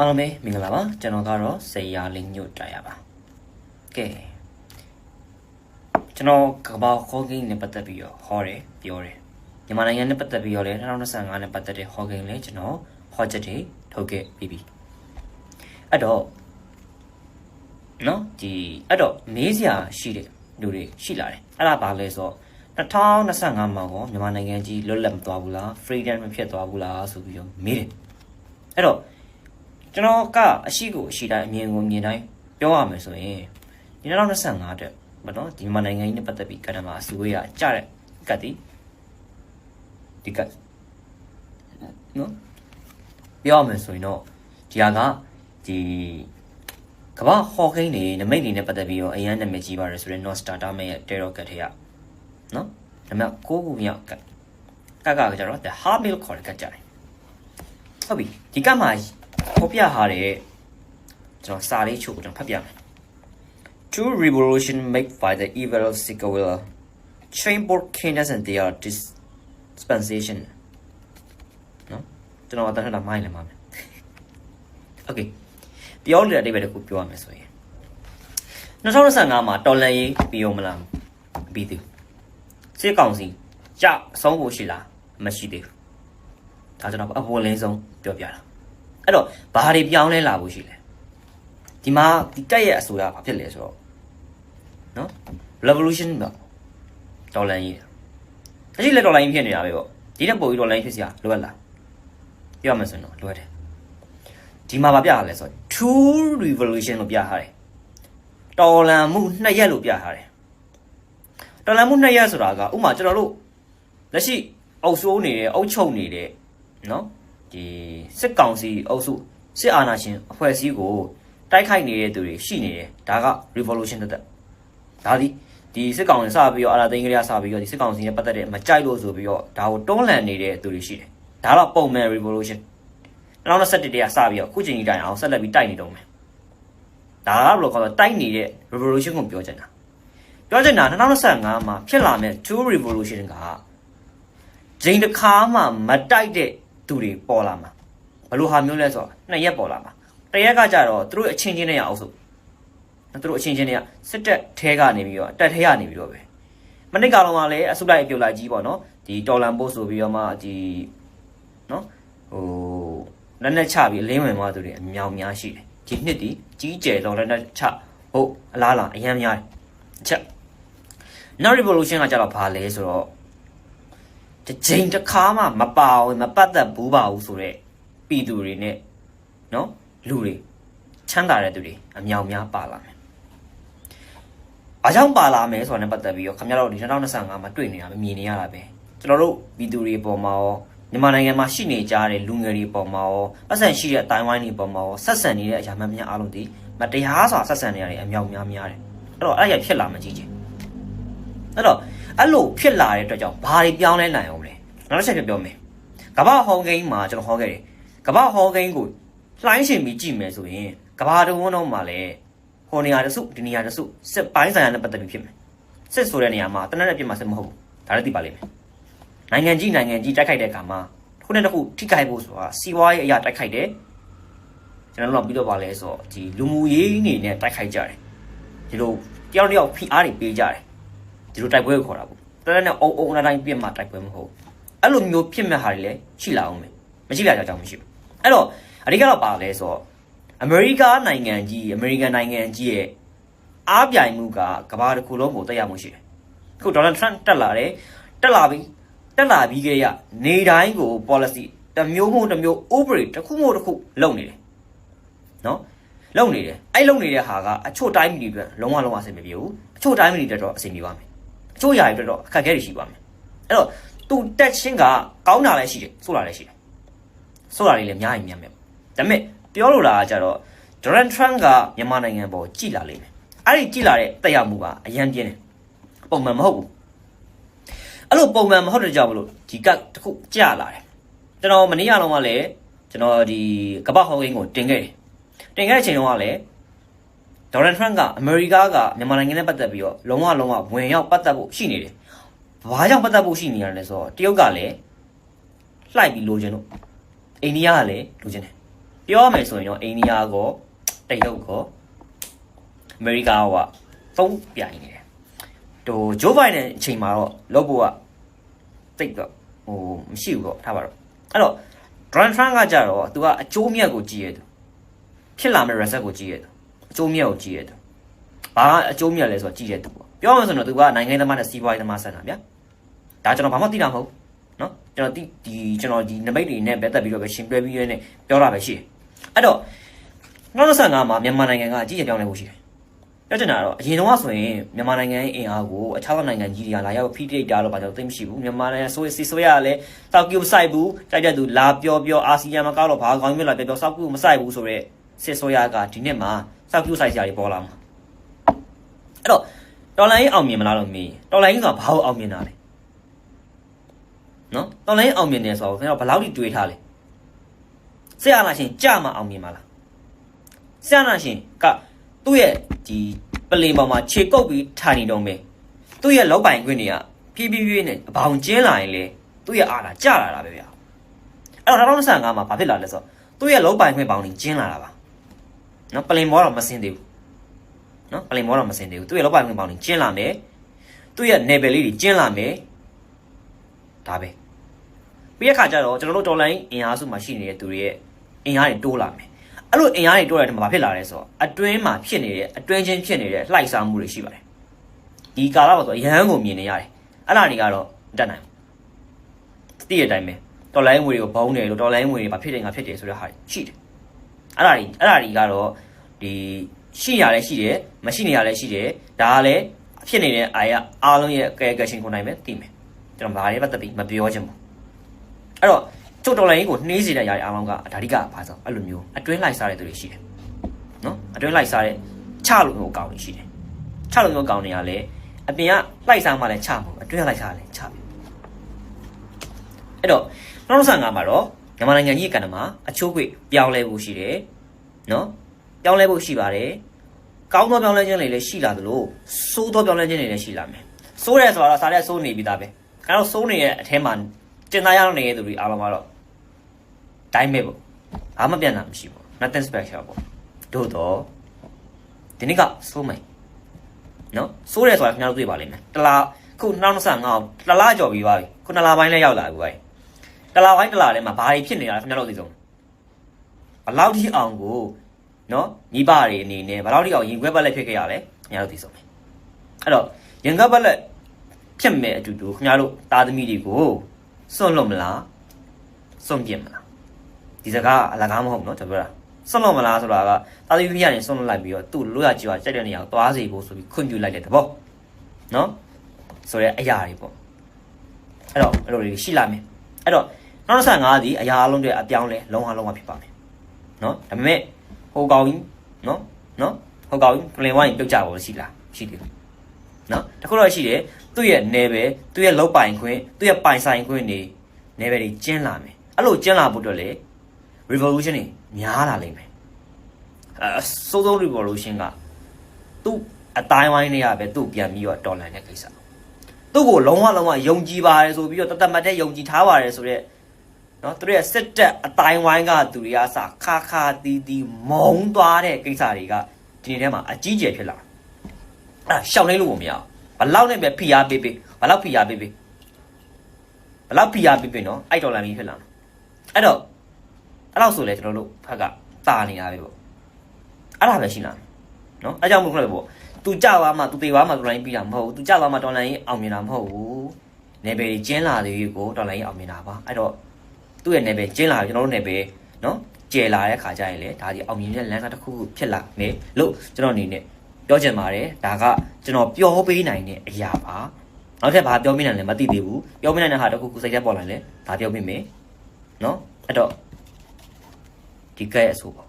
အားလုံးပဲမင်္ဂလာပါကျွန်တော်ကတော့စေယာလင်းညွတ်တိုင်ရပါကဲကျွန်တော်ကဘာခေါကင်းနဲ့ပတ်သက်ပြီးတော့ဟောတယ်ပြောတယ်မြန်မာနိုင်ငံနဲ့ပတ်သက်ပြီးတော့လည်း2025နဲ့ပတ်သက်တဲ့ဟောကင်းလည်းကျွန်တော်ဟောချက်တွေထုတ်ခဲ့ပြီးပြီအဲ့တော့နော်ဒီအဲ့တော့မေးစရာရှိတဲ့လူတွေရှိလာတယ်အဲ့ဒါဘာလဲဆိုတော့2025မှာကောမြန်မာနိုင်ငံကြီးလွတ်လပ်မသွားဘူးလား freedom မဖြစ်သွားဘူးလားဆိုပြီးတော့မေးတယ်အဲ့တော့ ကျွန်တော်ကအရှိကိုအရှိတိုင်းအမြင်ကိုအမြင်တိုင်းပြောရမယ်ဆိုရင်ဒီ2025တက်ဘာလို့ဒီမြန်မာနိုင်ငံကြီးနဲ့ပတ်သက်ပြီးကတ္တမအစည်းအဝေးရကြတဲ့ကတ်တီဒီကတ်နော်ပြောရမယ်ဆိုရင်တော့ဒီဟာကဒီကမ္ဘာဟော်ကိန်းနေနမိတ်နေနဲ့ပတ်သက်ပြီးတော့အရန်နာမည်ကြီးပါတယ်ဆိုရင် Nostata မဲ့ရဲ့ Terror ကတ်ထဲရနော်နံပါတ်9ခုမြောက်ကတ်ကတ်ကကြတော့ The Harbill ခေါ်တဲ့ကတ်ကြတယ်ဟုတ်ပြီဒီကတ်မှာ ဖော်ပြထားတဲ့ကျွန်တော်စာလေးချုပ်ကိုကျွန်တော်ဖတ်ပြမယ် True revolution made by the evil Sikawila chamber kindness and their dispensation နော်ကျွန်တော်အတန်းထတာမိုင်းလည်းမှာမယ် Okay ပြောလို့တဲ့အတိတ်ပဲတစ်ခုပြောရမယ်ဆိုရင်2025မှာတော်လန်ရေးပြီးအောင်မလားပြီးသေးစစ်ကောင်စီကြအဆုံးဖို့ရှိလားမရှိသေးဘူးဒါကျွန်တော်အပေါ်လင်းဆုံးပြောပြတာ အဲ့တော့ဘာတွေပြောင်းလဲလာဖို့ရှိလဲဒီမှာဒီကက်ရဲ့အဆိုအရဘာဖြစ်လဲဆိုတော့နော် revolution တော့ဒေါ်လာကြီးအရှိလက်ဒေါ်လာကြီးဖြစ်နေတာပဲပေါ့ဒီတဲ့ပုံကြီးဒေါ်လာကြီးဖြစ်စရာလိုအပ်လားပြောမှဆိုရင်တော့လိုအပ်တယ်ဒီမှာဘာပြရလဲဆိုတော့ true revolution လို့ပြထားတယ်တော်လန်မှုနှစ်ရက်လို့ပြထားတယ်တော်လန်မှုနှစ်ရက်ဆိုတာကဥမာကျွန်တော်တို့လက်ရှိအုပ်စိုးနေတဲ့အုပ်ချုပ်နေတဲ့နော် ဒီစစ်ကောင်စီအုပ်စုစစ်အာဏာရှင်အဖွဲ့အစည်းကိုတိုက်ခိုက်နေတဲ့သူတွေရှိနေတယ်ဒါက revolution တက်တက်ဒါဒီဒီစစ်ကောင်စီစပြီးတော့အာဏာသိမ်းကြရစပြီးတော့ဒီစစ်ကောင်စီနဲ့ပတ်သက်တဲ့မကြိုက်လို့ဆိုပြီးတော့ဒါကိုတွန်းလှန်နေတဲ့သူတွေရှိတယ်ဒါတော့ပုံမှန် revolution 2021တည်းကစပြီးတော့အခုချိန်ကြီးတိုင်အောင်ဆက်လက်ပြီးတိုက်နေတော့မယ်ဒါကဘယ်လိုခေါ်လဲတိုက်နေတဲ့ revolution ကိုပြောချင်တာပြောချင်တာ2025မှာဖြစ်လာမယ့် true revolution ကဂျိန်တစ်ခါမှမတိုက်တဲ့ သူတွေပေါ်လာမှာဘယ်လိုဟာမျိုးလဲဆိုတော့နှစ်ရက်ပေါ်လာမှာတစ်ရက်ကကြတော့သူတို့အချင်းချင်းနဲ့ရအောင်ဆိုသူတို့အချင်းချင်းတွေကစစ်တက်ထဲကနေပြီးတော့တက်ထဲကနေပြီးတော့ပဲမနစ်ကတော့မှလည်းအစုလိုက်အပြုတ်လိုက်ကြီးပေါ့နော်ဒီတော်လန်ပို့ဆိုပြီးတော့မှဒီနော်ဟိုလက်နဲ့ချပြီးအလင်းဝင်သွားသူတွေအမြောင်များရှိတယ်ဒီနှစ်ဒီကြီးကျယ်ဆုံးလက်နဲ့ချဟုတ်အလားလားအရန်များတယ်အချက် now revolution ကကြတော့ဘာလဲဆိုတော့ တစ်ချိန်တစ်ခါမှမပါဝင်မပတ်သက်ဘူးပါဘူးဆိုတော့ပြည်သူတွေနဲ့နော်လူတွေချမ်းသာတဲ့သူတွေအမြောင်များပါလာမယ်။အားကြောင့်ပါလာမယ်ဆိုတာနဲ့ပတ်သက်ပြီးတော့ခင်ဗျားတို့ဒီ2025မှာတွေ့နေတာမမြင်နေရတာပဲ။ကျွန်တော်တို့ပြည်သူတွေပေါ်မှာရောမြန်မာနိုင်ငံမှာရှိနေကြတဲ့လူငယ်တွေပေါ်မှာရောပတ်စံရှိတဲ့အတိုင်းဝိုင်းတွေပေါ်မှာရောဆက်ဆံနေတဲ့အရာမှန်များအားလုံးဒီမတရားစွာဆက်ဆံနေရတဲ့အမြောင်များများတယ်။အဲ့တော့အဲ့ရဖြစ်လာမှကြီးချင်း။အဲ့တော့ အဲ့လိုဖြစ်လာတဲ့အတွက်ကြောင့်ဘာတွေပြောင်းလဲနိုင်အောင်လဲ။နောက်တစ်ချက်ပြောမယ်။ကမ္ဘာဟောင်းကိန်းမှာကျွန်တော်ဟောခဲ့တယ်။ကမ္ဘာဟောင်းကိန်းကိုလှိုင်းရှင်ပြီးကြည့်မယ်ဆိုရင်ကမ္ဘာတဝန်းလုံးမှာလည်းဟိုနေရာတစုဒီနေရာတစုစစ်ပိုင်းဆိုင်ရာနဲ့ပတ်သက်ပြီးဖြစ်မယ်။စစ်ဆိုတဲ့နေရာမှာတနက်နဲ့ပြစ်မှာစစ်မဟုတ်ဘူး။ဒါလည်းသိပါလိမ့်မယ်။နိုင်ငံကြီးနိုင်ငံကြီးတိုက်ခိုက်တဲ့အခါမှာတစ်ခုနဲ့တစ်ခုထိခိုက်ဖို့ဆိုတာစီးပွားရေးအရာတိုက်ခိုက်တယ်။ကျွန်တော်တို့ကပြီးတော့ပါလဲဆိုတော့ဒီလူမှုရေးအနေနဲ့တိုက်ခိုက်ကြတယ်။ဒီလိုတယောက်တစ်ယောက်ဖိအားတွေပေးကြတယ်။ ဒီလိုတိုက်ပွဲကိုခေါ်တာပေါ့။တနက်နဲ့အုံအုံအတိုင်းပြစ်မှာတိုက်ပွဲမဟုတ်ဘူး။အဲ့လိုမျိုးဖြစ်မဲ့ဟာတွေလည်းရှိလာအောင်မယ်။မရှိလာကြကြောင်းမရှိဘူး။အဲ့တော့အဓိကတော့ပါလဲဆိုတော့အမေရိကနိုင်ငံကြီးအမေရိကန်နိုင်ငံကြီးရဲ့အားပြိုင်မှုကကမ္ဘာတစ်ခုလုံးကိုတက်ရောက်မှုရှိတယ်။အခုဒေါ်နယ်ထရန့်တက်လာတယ်။တက်လာပြီးတက်လာပြီးကြရနေတိုင်းကို policy တစ်မျိုးမို့တစ်မျိုး operate တစ်ခုမို့တစ်ခုလုပ်နေတယ်။နော်လုပ်နေတယ်။အဲ့လုပ်နေတဲ့ဟာကအချို့တိုင်းပြည်တွေအတွက်လုံးဝလုံးဝအဆင်မပြေဘူး။အချို့တိုင်းပြည်တွေအတွက်တော့အဆင်ပြေပါမယ်။ အချို့ຢာတွေအတွက်တော့အခက်အခဲတွေရှိပါမယ်။အဲ့တော့သူတက်ချင်းကကောင်းတာလည်းရှိတယ်ဆိုးတာလည်းရှိတယ်။ဆိုးတာတွေလည်းအများကြီးများမယ်။ဒါပေမဲ့ပြောလို့လာတာကြတော့ဒေါ်နယ်ထရန့်ကမြန်မာနိုင်ငံပေါ်ကြည်လာလိမ့်မယ်။အဲ့ဒီကြည်လာတဲ့တက်ရောက်မှုကအရန်ပြင်းတယ်။ပုံမှန်မဟုတ်ဘူး။အဲ့လိုပုံမှန်မဟုတ်တဲ့ကြောင့်မလို့ဒီကတ်တစ်ခုကြလာတယ်။ကျွန်တော်မနေ့ကလုံးကလည်းကျွန်တော်ဒီကပ္ပဟောင်းကိန်းကိုတင်ခဲ့တယ်။တင်ခဲ့တဲ့အချိန်တုန်းကလည်း ဒေါ်နယ်ထရန့်ကအမေရိကကမြန်မာနိုင်ငံနဲ့ပတ်သက်ပြီးတော့လုံးဝလုံးဝဝင်ရောက်ပတ်သက်ဖို့ရှိနေတယ်။ဘာကြောင့်ပတ်သက်ဖို့ရှိနေရလဲဆိုတော့တရုတ်ကလည်းလှိုက်ပြီးလိုချင်လို့အိန္ဒိယကလည်းလိုချင်တယ်။ပြောရမယ်ဆိုရင်တော့အိန္ဒိယကောတရုတ်ကောအမေရိကကသုံးပြိုင်နေတယ်ဟိုဂျိုးဘိုင်ဒန်အချိန်မှာတော့လောက်ဖို့ကတိတ်တော့ဟိုမရှိဘူးပေါ့ထားပါတော့အဲ့တော့ဒရန်ထရန့်ကကြတော့သူကအကျိုးမြတ်ကိုကြည့်ရသူဖြစ်လာမယ့် reset ကိုကြည့်ရသူ အကျိုးမြတ်ကိုကြည့်ရသူဘာအကျိုးမြတ်လဲဆိုတော့ကြည့်ရသူပေါ့ပြောရမယ်ဆိုတော့သူကနိုင်ငံသမားနဲ့စီးပွားရေးသမားဆက်တာဗျာဒါကျွန်တော်ဘာမှသိတာမဟုတ်နော်ကျွန်တော်ဒီဒီကျွန်တော်ဒီနမိတ်တွေနဲ့ပဲတက်ပြီးတော့ပဲရှင်ပြပြီးရနေပြောတာပဲရှိတယ်အဲ့တော့2025မှာမြန်မာနိုင်ငံကအကြီးအကျယ်ပြောင်းလဲဖို့ရှိတယ်ပြောချင်တာကတော့အရင်တော့ဆိုရင်မြန်မာနိုင်ငံရဲ့အင်အားကိုအခြားသောနိုင်ငံကြီးတွေကလာရောက်ဖိတိတ်တာလို့ဘာကြောင့်သိမရှိဘူးမြန်မာနိုင်ငံဆိုစီဆိုရကလည်းတောက်ကျူမဆိုင်ဘူးတိုက်တဲ့သူလာပြောပြောအာဆီယံမကောက်တော့ဘာကောင်းမျိုးလာပြောပြောစောက်ကျူမဆိုင်ဘူးဆိုတော့စစ်ဆိုရကဒီနှစ်မှာ စောက်ကျူဆိုင်စရာတွေပေါ်လာမှာအဲ့တော့တော်လိုင်းအောင်မြင်မလားလို့မေးတော်လိုင်းဆိုတာဘာလို့အောင်မြင်တာလဲနော်တော်လိုင်းအောင်မြင်တယ်ဆိုတော့ခင်ဗျားဘယ်လောက်ထိတွေးထားလဲဆရာလာရှင်ကြမှာအောင်မြင်ပါလားဆရာလာရှင်ကသူ့ရဲ့ဒီပလင်ပေါ်မှာခြေကုပ်ပြီးထိုင်နေတော့မယ်သူ့ရဲ့လောက်ပိုင်ခွင့်တွေကဖြည်းဖြည်းဖြည်းနဲ့အပေါင်ကျင်းလာရင်လေသူ့ရဲ့အားလာကျလာတာပဲဗျာအဲ့တော့2025မှာဘာဖြစ်လာလဲဆိုတော့သူ့ရဲ့လောက်ပိုင်ခွင့်ပေါင်တွေကျင်းလာတာပါ နော်ပလင်ဘောတော့မစင်သေးဘူးနော်ပလင်ဘောတော့မစင်သေးဘူးသူ့ရဲ့လောက်ပိုင်ခွင့်ပေါင်တွေကျင်းလာမယ်သူ့ရဲ့ level လေးတွေကျင်းလာမယ်ဒါပဲပြီးရခါကျတော့ကျွန်တော်တို့တော်လိုင်းအင်အားစုမှာရှိနေတဲ့သူတွေရဲ့အင်အားတွေတိုးလာမယ်အဲ့လိုအင်အားတွေတိုးတဲ့ထဲမှာဘာဖြစ်လာလဲဆိုတော့အတွင်းမှာဖြစ်နေတဲ့အတွင်းချင်းဖြစ်နေတဲ့လှိုက်စားမှုတွေရှိပါတယ်ဒီကာလပါဆိုရဟန်းကိုမြင်နေရတယ်အဲ့ဒါတွေကတော့မတတ်နိုင်ဘူးတည့်ရတဲ့အတိုင်းပဲတော်လိုင်းငွေတွေကိုဘုံတယ်လို့တော်လိုင်းငွေတွေဘာဖြစ်တယ်ငါဖြစ်တယ်ဆိုတဲ့ဟာတွေရှိတယ် အဲ့ဒါတွေအဲ့ဒါတွေကတော့ဒီရှိရလဲရှိတယ်မရှိနေရလဲရှိတယ်ဒါကလည်းဖြစ်နေတဲ့အာရအားလုံးရဲ့ကဲကရှင်ကိုနိုင်ပဲသိမယ်ကျွန်တော်ဘာတွေပတ်သက်ပြီးမပြောချင်ဘူးအဲ့တော့ကျုပ်တော်လိုင်းကိုနှေးစေတဲ့ຢာတွေအားလုံးကဒါဓိကဘာဆိုအဲ့လိုမျိုးအတွင်းလိုက်စားတဲ့သူတွေရှိတယ်နော်အတွင်းလိုက်စားတဲ့ချလို့မျိုးအကောင်တွေရှိတယ်ချလို့မျိုးအကောင်တွေကလည်းအပြင်ကလိုက်စားမှလည်းချမှာအတွင်းကလိုက်စားလည်းချပြီအဲ့တော့2025မှာတော့ မြန်မာနိုင်ငံကြီးကဏ္ဍမှာအချိုးခွေပြောင်းလဲဖို့ရှိတယ်နော်ပြောင်းလဲဖို့ရှိပါတယ်ကောင်းသောပြောင်းလဲခြင်းတွေလည်းရှိလာသလိုဆိုးသောပြောင်းလဲခြင်းတွေလည်းရှိလာမယ်ဆိုးရဲဆိုတော့စားတဲ့ဆိုးနေပြီသားပဲအဲတော့ဆိုးနေရဲ့အထဲမှာကျင်သားရအောင်နေတဲ့သူတွေအားလုံးကတော့တိုင်းပဲပေါ့ဘာမှပြန်တာမရှိဘူး nothing special ပေါ့တို့တော့ဒီနေ့ကဆိုးမယ်နော်ဆိုးရဲဆိုတာခင်ဗျားတို့တွေ့ပါလိမ့်မယ်တလားခု2025တလားကြော်ပြီးပါပြီခုနှစ်လပိုင်းလဲရောက်လာပြီပါ တလားပိုင်းတလားထဲမှာဘာတွေဖြစ်နေတာလဲခင်ဗျားတို့သိဆုံးဘလောက်ထိအောင်ကိုနော်မိဘတွေအနေနဲ့ဘလောက်ထိအောင်ရင်ခွဲပတ်လက်ဖြစ်ခဲ့ရလဲခင်ဗျားတို့သိဆုံးမယ်အဲ့တော့ရင်ခွဲပတ်လက်ဖြစ်မဲ့အတူတူခင်ဗျားတို့သားသမီးတွေကိုစွန့်လွတ်မလားစွန့်ပြစ်မလားဒီစကားအလကားမဟုတ်နော်ကျွန်တော်ပြောတာစွန့်လွတ်မလားဆိုတာကတာသီဖိကနေစွန့်လွတ်လိုက်ပြီးတော့သူ့လိုရကြည့်ပါကြိုက်တဲ့နေရာကိုသွားစေဖို့ဆိုပြီးခွင့်ပြုလိုက်တဲ့သဘောနော်ဆိုရဲအရာတွေပေါ့အဲ့တော့အဲ့လိုတွေရှိလာမယ်အဲ့တော့ နောက်25ဒီအရာအလုံးတွေအပြောင်းလဲလုံးဝလုံးဝဖြစ်ပါမယ်နော်ဒါပေမဲ့ဟိုကောင်ကြီးနော်နော်ဟိုကောင်ကြီးကလင်ဝိုင်းပြုတ်ကြပါလို့ရှိလားရှိတယ်နော်တခုတော့ရှိတယ်သူ့ရဲ့နယ်ပယ်သူ့ရဲ့လောက်ပိုင်ခွင့်သူ့ရဲ့ပိုင်ဆိုင်ခွင့်တွေနယ်ပယ်တွေကျင်းလာမယ်အဲ့လိုကျင်းလာဖို့အတွက်လေ revolution တွေများလာလိမ့်မယ်အစိုးဆုံး revolution ကသူ့အတိုင်းဝိုင်းတွေကပဲသူ့ပြန်ပြီးတော့တော်လန်တဲ့ကိစ္စသူ့ကိုလုံးဝလုံးဝယုံကြည်ပါတယ်ဆိုပြီးတော့တသက်မတ်တဲ့ယုံကြည်ထားပါတယ်ဆိုတော့ နော်သူတို့ရဲ့စစ်တပ်အတိုင်းဝိုင်းကသူတွေကစခါခါတီးတီးမုံသွားတဲ့ကိစ္စတွေကဒီနေ့ထဲမှာအကြီးကျယ်ဖြစ်လာအဲ့ရှောင်းနေလို့မရဘလောက်နဲ့ပဲဖိအားပေးပေးဘလောက်ဖိအားပေးပေးဘလောက်ဖိအားပေးပေးနော်အဲ့ဒေါ်လာကြီးဖြစ်လာအဲ့တော့အဲ့လောက်ဆိုလဲကျွန်တော်တို့ဖက်ကတာနေတာပဲပေါ့အဲ့ဒါပဲရှိလာနော်အဲ့ကြောင့်မို့လို့ပေါ့သူကြသွားမှသူတေသွားမှဒေါ်လာကြီးပြီးတာမဟုတ်ဘူးသူကြသွားမှဒေါ်လာကြီးအောင်မြင်တာမဟုတ်ဘူး level ကြီးကျင်းလာတဲ့ရေကိုဒေါ်လာကြီးအောင်မြင်တာပါအဲ့တော့ သူ့ရဲ့နေပယ်ကျင်းလာကျွန်တော်တို့နေပယ်နော်ကျယ်လာတဲ့ခါကျရင်လေဒါဒီအောင်မြင်တဲ့လမ်းစာတစ်ခုခုဖြစ်လာမယ်လို့ကျွန်တော်အနေနဲ့ပြောချင်ပါတယ်ဒါကကျွန်တော်ပြောပေးနိုင်တဲ့အရာပါနောက်ထပ်ဘာပြောမိနိုင်လဲမသိသေးဘူးပြောမိနိုင်တဲ့ဟာတစ်ခုခုစိတ်ထဲပေါ်လာလဲဒါပြောမိမယ်နော်အဲ့တော့ဒီကဲအဆိုပေါ့